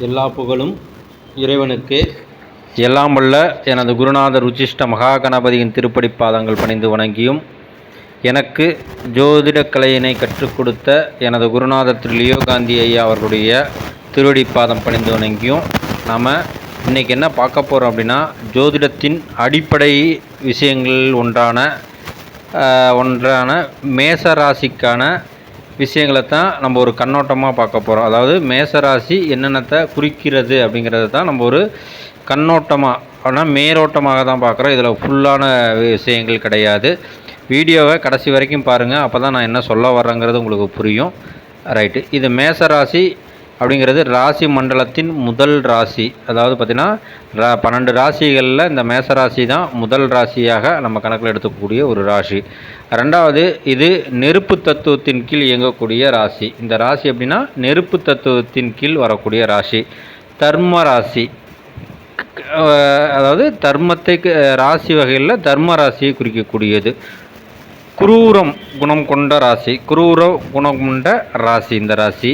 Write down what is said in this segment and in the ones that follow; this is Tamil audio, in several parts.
எல்லா புகழும் இறைவனுக்கு. எல்லாம் வல்ல எனது குருநாதர் உச்சிஷ்ட மகா கணபதியின் திருப்படி பாதங்கள் பணிந்து வணங்கியும் எனக்கு ஜோதிடக் கலையினை கற்றுக் கொடுத்த எனது குருநாதர் திரு லியோ காந்தி ஐயா அவர்களுடைய திருவடி பாதம் பணிந்து வணங்கியும் நாம் இன்றைக்கி என்ன பார்க்க போகிறோம் அப்படின்னா ஜோதிடத்தின் அடிப்படை விஷயங்கள் ஒன்றான ஒன்றான மேச ராசிக்கான விஷயங்களை தான் நம்ம ஒரு கண்ணோட்டமாக பார்க்க போகிறோம் அதாவது மேசராசி என்னென்னத்தை குறிக்கிறது அப்படிங்கிறத தான் நம்ம ஒரு கண்ணோட்டமாக ஆனால் மேலோட்டமாக தான் பார்க்குறோம். இதில் ஃபுல்லான விஷயங்கள் கிடையாது. வீடியோவை கடைசி வரைக்கும் பாருங்கள் அப்போ தான் நான் என்ன சொல்ல வரேங்கிறது உங்களுக்கு புரியும். ரைட்டு இது மேசராசி அப்படிங்கிறது ராசி மண்டலத்தின் முதல் ராசி. அதாவது பார்த்திங்கன்னா ரா பன்னெண்டு ராசிகளில் இந்த மேச ராசி தான் முதல் ராசியாக நம்ம கணக்கில் எடுத்துக்கக்கூடிய ஒரு ராசி. ரெண்டாவது இது நெருப்பு தத்துவத்தின் கீழ் இயங்கக்கூடிய ராசி. இந்த ராசி எப்படின்னா நெருப்பு தத்துவத்தின் கீழ் வரக்கூடிய ராசி. தர்ம ராசி. அதாவது தர்மத்தை ராசி வகையில் தர்ம ராசியை குறிக்கக்கூடியது. குரூரம் குணம் கொண்ட ராசி. குரூர குணம் கொண்ட ராசி இந்த ராசி.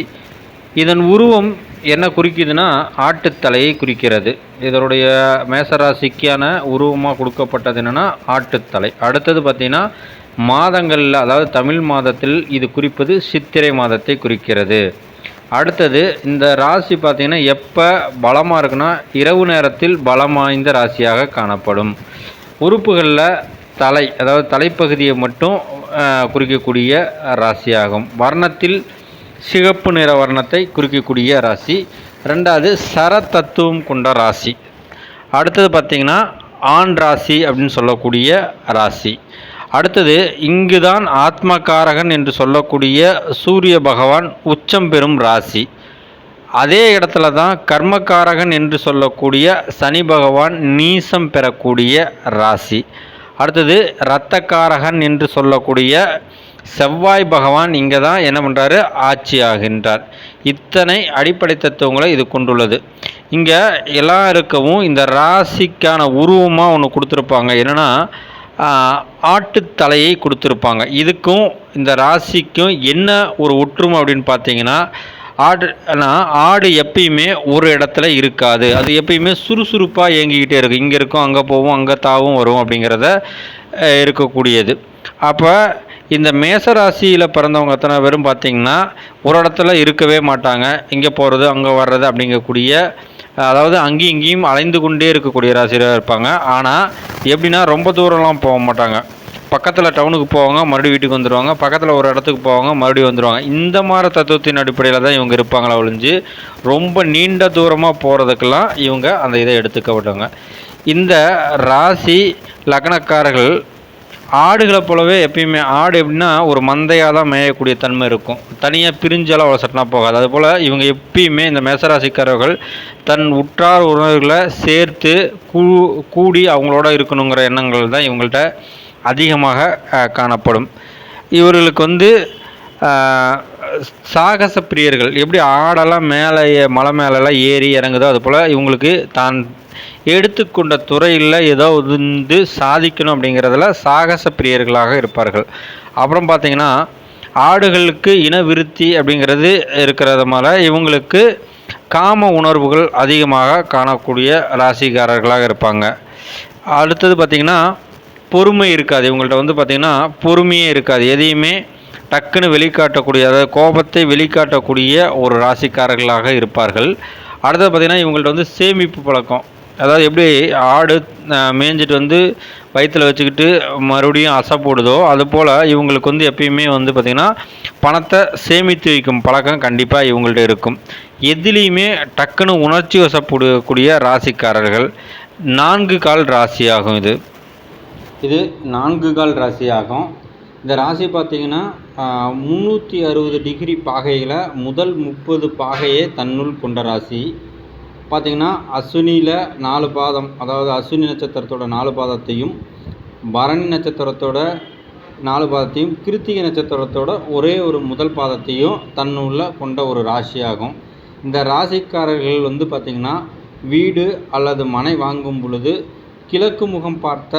இதன் உருவம் என்ன குறிக்குதுன்னா ஆட்டுத்தலையை குறிக்கிறது. இதனுடைய மேசராசிக்கான உருவமாக கொடுக்கப்பட்டது என்னென்னா ஆட்டுத்தலை. அடுத்தது பார்த்திங்கன்னா மாதங்களில் அதாவது தமிழ் மாதத்தில் இது குறிப்பது சித்திரை மாதத்தை குறிக்கிறது. அடுத்தது இந்த ராசி பார்த்திங்கன்னா எப்போ பலமாக இருக்குன்னா இரவு நேரத்தில் பலம் வாய்ந்த ராசியாக காணப்படும். உறுப்புகளில் தலை அதாவது தலைப்பகுதியை மட்டும் குறிக்கக்கூடிய ராசியாகும். வர்ணத்தில் சிகப்பு நிற வர்ணத்தை குறிக்கக்கூடிய ராசி. ரெண்டாவது சரத்தத்துவம் கொண்ட ராசி. அடுத்தது பார்த்திங்கன்னா ஆண் ராசி அப்படின்னு சொல்லக்கூடிய ராசி. அடுத்தது இங்கு தான் ஆத்மகாரகன் என்று சொல்லக்கூடிய சூரிய பகவான் உச்சம் பெறும் ராசி. அதே இடத்துல தான் கர்மகாரகன் என்று சொல்லக்கூடிய சனி பகவான் நீசம் பெறக்கூடிய ராசி. அடுத்தது இரத்தக்காரகன் என்று சொல்லக்கூடிய செவ்வாய் பகவான் இங்கே தான் என்ன பண்ணுறாரு? ஆட்சி ஆகின்றார் இத்தனை அடிப்படை தத்துவங்களை இது கொண்டுள்ளது. இங்கே எல்லாம் இருக்கவும் இந்த ராசிக்கான உருவமாக ஒன்று கொடுத்துருப்பாங்க. என்னென்னா ஆட்டுத்தலையை கொடுத்துருப்பாங்க. இதுக்கும் இந்த ராசிக்கும் என்ன ஒரு ஒற்றுமை அப்படின்னு பார்த்தீங்கன்னா ஆடு ஆடு எப்பயுமே ஒரு இடத்துல இருக்காது. அது எப்பயுமே சுறுசுறுப்பாக இயங்கிக்கிட்டே இருக்கும். இங்கே இருக்கும் அங்கே போகும் அங்கே தாவும் வரும் அப்படிங்கிறத இருக்கக்கூடியது. அப்போ இந்த மேச ராசியில் பிறந்தவங்க எத்தனை பேரும் பார்த்திங்கன்னா ஒரு இடத்துல இருக்கவே மாட்டாங்க. இங்கே போகிறது அங்கே வர்றது அப்படிங்கக்கூடிய அதாவது அங்கேயும் இங்கேயும் அலைந்து கொண்டே இருக்கக்கூடிய ராசியாக இருப்பாங்க. ஆனால் எப்படின்னா ரொம்ப தூரம்லாம் போக மாட்டாங்க. பக்கத்தில் டவுனுக்கு போவாங்க மறுபடியும் வீட்டுக்கு வந்துடுவாங்க பக்கத்தில் ஒரு இடத்துக்கு போவாங்க மறுபடியும் வந்துடுவாங்க இந்த மாதிரி தத்துவத்தின் அடிப்படையில் தான் இவங்க இருப்பாங்களா ஒழிஞ்சு ரொம்ப நீண்ட தூரமாக போகிறதுக்கெல்லாம் இவங்க அந்த இதை எடுத்துக்க விட்டாங்க இந்த ராசி லக்னக்காரர்கள் ஆடுகளை போலவே எப்பயுமே ஆடு எப்படின்னா ஒரு மந்தையாக தான் மேயக்கூடிய தன்மை இருக்கும். தனியாக பிரிஞ்செல்லாம் அவ்வளோ சட்டனா போகாது. அதுபோல் இவங்க எப்பயுமே இந்த மேசராசிக்காரர்கள் தன் உற்றார் உறவுகளை சேர்த்து கூ கூடி அவங்களோட இருக்கணுங்கிற எண்ணங்கள் தான் இவங்கள்ட்ட அதிகமாக காணப்படும். இவர்களுக்கு வந்து சாகச பிரியர்கள். எப்படி ஆடெல்லாம் மேலே மலை மேலெல்லாம் ஏறி இறங்குதோ அதுபோல் இவங்களுக்கு தான் எடுத்துக்கொண்ட துறையில் ஏதோ வந்து சாதிக்கணும் அப்படிங்கிறதுல சாகச பிரியர்களாக இருப்பார்கள். அப்புறம் பார்த்திங்கன்னா ஆடுகளுக்கு இனவிருத்தி அப்படிங்கிறது இருக்கிறதுனால இவங்களுக்கு காம உணர்வுகள் அதிகமாக காணக்கூடிய ராசிக்காரர்களாக இருப்பாங்க. அடுத்தது பார்த்திங்கன்னா பொறுமை இருக்காது. இவங்கள்ட்ட வந்து பார்த்திங்கன்னா பொறுமையே இருக்காது. எதையுமே டக்குன்னு வெளிக்காட்டக்கூடிய அதாவது கோபத்தை வெளிக்காட்டக்கூடிய ஒரு ராசிக்காரர்களாக இருப்பார்கள். அடுத்தது பார்த்திங்கன்னா இவங்கள்ட்ட வந்து சேமிப்பு பழக்கம். அதாவது எப்படி ஆடு மேய்ஞ்சிட்டு வந்து வயிற்றில் வச்சுக்கிட்டு மறுபடியும் அசை போடுதோ அதுபோல் இவங்களுக்கு வந்து எப்பயுமே வந்து பார்த்திங்கன்னா பணத்தை சேமித்து வைக்கும் பழக்கம் கண்டிப்பாக இவங்கள்ட்ட இருக்கும். எதுலேயுமே டக்குன்னு உணர்ச்சி வசப்படக்கூடிய ராசிக்காரர்கள் நான்கு கால் ராசியாகும் இது. இது நான்கு கால் ராசியாகும். இந்த ராசி பார்த்தீங்கன்னா முந்நூற்றி அறுபது டிகிரி பாகையில் முதல் முப்பது பாகையே தன்னுள் கொண்ட ராசி. பார்த்திங்கன்னா அஸ்வினியில் நாலு பாதம் அதாவது அஸ்வினி நட்சத்திரத்தோட நாலு பாதத்தையும் பரணி நட்சத்திரத்தோட நாலு பாதத்தையும் கிருத்திகை நட்சத்திரத்தோட ஒரே ஒரு முதல் பாதத்தையும் தன்னுள்ள கொண்ட ஒரு ராசியாகும். இந்த ராசிக்காரர்கள் வந்து பார்த்திங்கன்னா வீடு அல்லது மனை வாங்கும் பொழுது கிழக்கு முகம் பார்த்த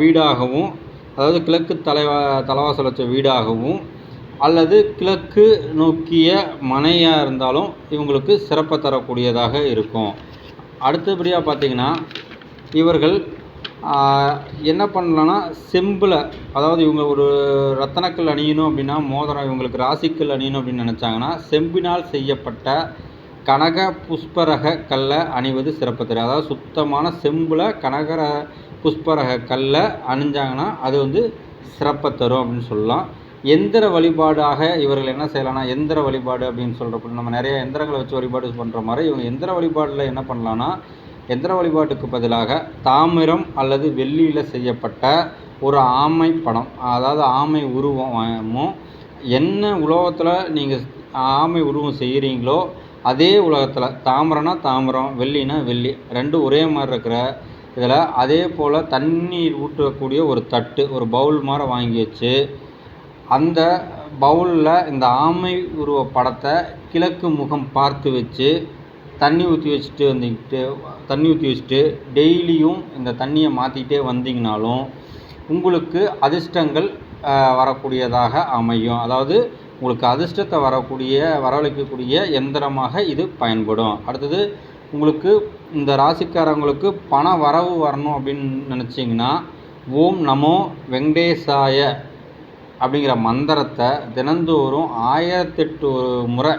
வீடாகவும் அதாவது கிழக்கு தலைவா தலைவாசல் வச்ச வீடாகவும் அல்லது கிழக்கு நோக்கிய மனையாக இருந்தாலும் இவங்களுக்கு சிறப்பை தரக்கூடியதாக இருக்கும். அடுத்தபடியாக பார்த்தீங்கன்னா இவர்கள் என்ன பண்ணலான்னா செம்பில் அதாவது இவங்க ஒரு ரத்தனக்கல் அணியணும் அப்படின்னா மோதிரம் இவங்களுக்கு ராசிக்கல் அணியணும் அப்படின்னு நினச்சாங்கன்னா செம்பினால் செய்யப்பட்ட கனக புஷ்பரக கல்லை அணிவது சிறப்பு தரும். அதாவது சுத்தமான செம்பில் கனகர புஷ்பரக கல்லை அணிஞ்சாங்கன்னா அது வந்து சிறப்பை தரும் அப்படின்னு சொல்லலாம். எந்திர வழிபாடாக இவர்கள் என்ன செய்யலாம்னா எந்திர வழிபாடு அப்படின்னு சொல்கிறப்ப நம்ம நிறைய எந்திரங்களை வச்சு வழிபாடு பண்ணுற மாதிரி இவங்க எந்திர வழிபாடில் என்ன பண்ணலான்னா எந்திர வழிபாட்டுக்கு பதிலாக தாமிரம் அல்லது வெள்ளியில் செய்யப்பட்ட ஒரு ஆமை படம் அதாவது ஆமை உருவமும் என்ன உலோகத்தில் நீங்கள் ஆமை உருவம் செய்கிறீங்களோ அதே உலகத்தில் தாமிரம்னா தாமிரம் வெள்ளினா வெள்ளி ரெண்டும் ஒரே மாதிரி இருக்கிற இதில் அதே போல் தண்ணீர் ஊற்றக்கூடிய ஒரு தட்டு ஒரு பவுல் மாதிரி வாங்கி வச்சு அந்த பவுலில் இந்த ஆமை உருவ படத்தை கிழக்கு முகம் பார்த்து வச்சு தண்ணி ஊற்றி வச்சுட்டு வந்துக்கிட்டு தண்ணி ஊற்றி வச்சுட்டு டெய்லியும் இந்த தண்ணியை மாற்றிக்கிட்டே வந்தீங்கனாலும் உங்களுக்கு அதிர்ஷ்டங்கள் வரக்கூடியதாக அமையும். அதாவது உங்களுக்கு அதிர்ஷ்டத்தை வரக்கூடிய வரவழைக்கக்கூடிய எந்திரமாக இது பயன்படும். அடுத்தது உங்களுக்கு இந்த ராசிக்காரங்களுக்கு பண வரவு வரணும் அப்படின்னு நினச்சிங்கன்னா ஓம் நமோ வெங்கடேசாய அப்படிங்கிற மந்திரத்தை தினந்தோறும் ஆயிரத்தெட்டு முறை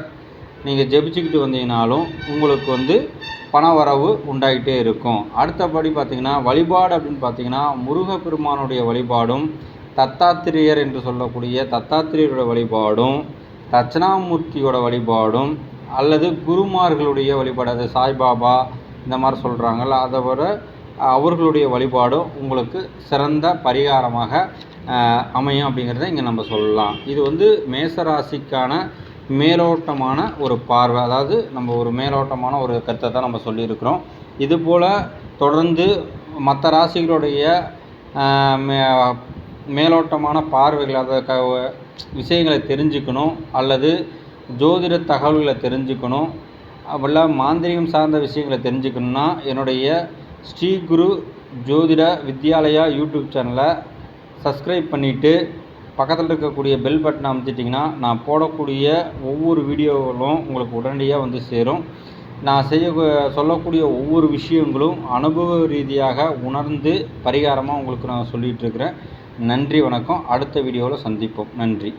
நீங்கள் ஜெபிச்சுக்கிட்டு வந்தீங்கனாலும் உங்களுக்கு வந்து பண வரவு உண்டாகிட்டே இருக்கும். அடுத்தபடி பார்த்தீங்கன்னா வழிபாடு அப்படின்னு பார்த்தீங்கன்னா முருகப்பெருமானுடைய வழிபாடும் தத்தாத்திரியர் என்று சொல்லக்கூடிய தத்தாத்திரியரோட வழிபாடும் தட்சணாமூர்த்தியோட வழிபாடும் அல்லது குருமார்களுடைய வழிபாடு அது சாய்பாபா இந்த மாதிரி சொல்கிறாங்கல்ல அதை விட அவர்களுடைய வழிபாடும் உங்களுக்கு சிறந்த பரிகாரமாக அமையும் அப்படிங்கிறத இங்கே நம்ம சொல்லலாம். இது வந்து மேசராசிக்கான மேலோட்டமான ஒரு பார்வை. அதாவது நம்ம ஒரு மேலோட்டமான ஒரு கருத்தை தான் நம்ம சொல்லியிருக்கிறோம். இதுபோல் தொடர்ந்து மற்ற ராசிகளுடைய மேலோட்டமான பார்வைகள் அதை க விஷயங்களை தெரிஞ்சுக்கணும் அல்லது ஜோதிட தகவல்களை தெரிஞ்சுக்கணும் அப்படில மாந்திரிகம் சார்ந்த விஷயங்களை தெரிஞ்சுக்கணுன்னா என்னுடைய ஸ்ரீ குரு ஜோதிட வித்யாலயா யூடியூப் சேனலை சப்ஸ்கிரைப் பண்ணிவிட்டு பக்கத்தில் இருக்கக்கூடிய பெல் பட்டனை அமைச்சிட்டிங்கன்னா நான் போடக்கூடிய ஒவ்வொரு வீடியோகளும் உங்களுக்கு உடனடியாக வந்து சேரும். நான் செய்ய சொல்லக்கூடிய ஒவ்வொரு விஷயங்களும் அனுபவ ரீதியாக உணர்ந்து பரிகாரமாக உங்களுக்கு நான் சொல்லிகிட்டு இருக்கிறேன். நன்றி வணக்கம். அடுத்த வீடியோவில் சந்திப்போம். நன்றி.